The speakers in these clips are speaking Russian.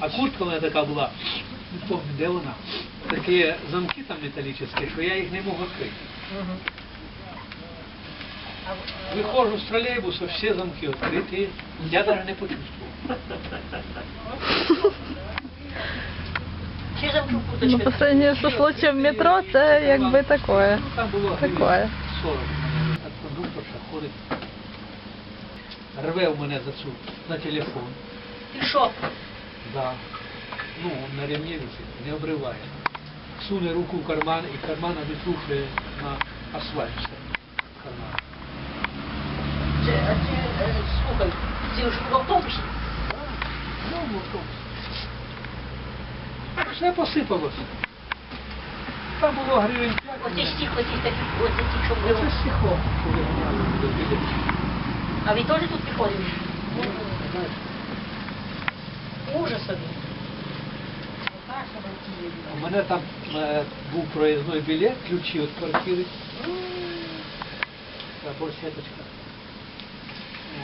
А куртка у мене така була, не пам'ятаю, де вона. Такі замки там металічні, що я їх не мог відкрити. Э, Виходжу з тролейбуса, всі замки відкриті, я навіть не почувствував. В Ну, по сравнению со случаем в метро, це якби такое. Ну, Там було Такое. 40 у мене. А кондукторша ходить, рве у мене за цю, на телефон. Ти що? Да. Ну, он на ремне висит, не обрывает. Суне руку в карман, и карман обетрушили на асфальт. Карман. А ты, е, слухай, девушка в автобусе? Да, ну, в автобусе. Все посыпалось. Там було гривень 5. Оце стих, оці такі, оце ті, що було. Оце стихо. А ви тоже тут приходили? Ну, знаєш. У мене там е, був проїзний білет, ключі від квартири. Та борсеточка.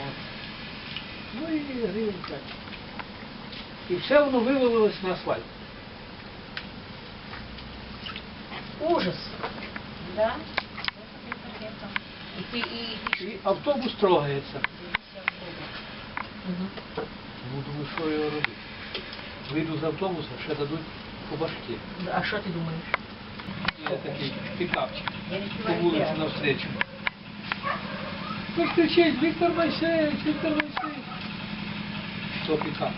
От. Ну і гривень 5. І все воно вивалилось на асфальт. Ужас. Да? І ти, і, і, І автобус трогається. Мгм. Ну, думаю, що його робити. Вийду з автобуса, ще дадуть по башки. А що ти думаєш? Є такий пікапчик Я по відчуваю вулиці піар. навстречу. Хтось кричить, Віктор Майсеєвич, Віктор Майсеєвич. Що пікап?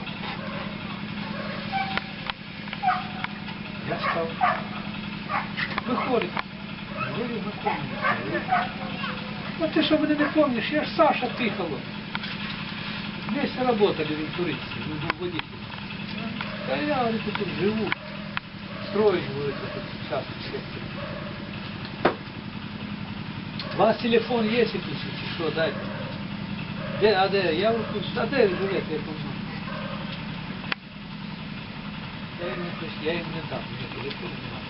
Я став. Виходить. Говорю, знакомий. Ну ти що мене не помниш, я ж Саша Тихолов. Вместе работали в интуриции, ну, был Да говорит, тут живу. Строить, говорит, этот частный сектор. У вас телефон есть якийсь, чи що, дайте. Де, а де? Я говорю, а де ви живете, я помню. Я йому якось, я йому не дам, у мене телефон немає.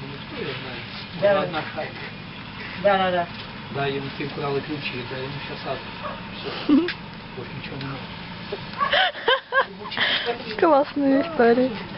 Ну, хто я знаю? Да. Одна хай. Да, да, да. Да, ему ты украли ключи, да, ему сейчас Все. Больше ничего не надо. Классные истории.